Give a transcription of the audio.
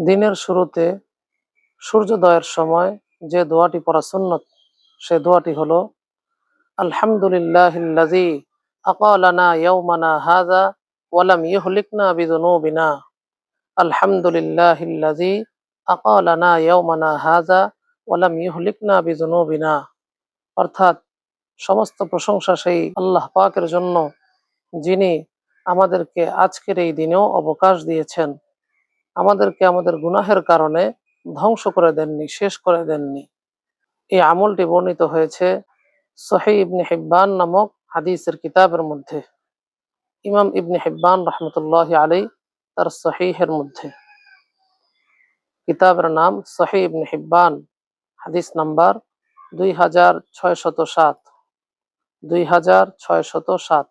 দিনের শুরুতে সূর্যোদয়ের সময় যে দোয়াটি পড়া সুন্নত, সে দোয়াটি হলো, আলহামদুলিল্লাহিল্লাযী আকালানা ইয়াওমানা হাযা ওয়ালাম ইহলিকনা বিযুনুবিনা। আলহামদুলিল্লাহিল্লাযী আকালানা ইয়াওমানা হাযা ওয়ালাম ইহলিকনা বিযুনুবিনা। অর্থাৎ সমস্ত প্রশংসা সেই আল্লাহ পাকের জন্য যিনি আমাদেরকে আজকের এই দিনেও অবকাশ দিয়েছেন। আমাদেরকে আমাদের গুনাহের কারণে ধ্বংস করে দেননি, শেষ করে দেননি। এই আমলটি বর্ণিত হয়েছে সহি ইবনে হিব্বান নামক হাদিসের কিতাবের মধ্যে। ইমাম ইবনে হিব্বান রহমতুল্লাহ আলী তার সহিহের মধ্যে। কিতাবের নাম সহি ইবনে হিব্বান, হাদিস নাম্বার দুই হাজার ছয় শত সাত। দুই হাজার ছয় শত সাত।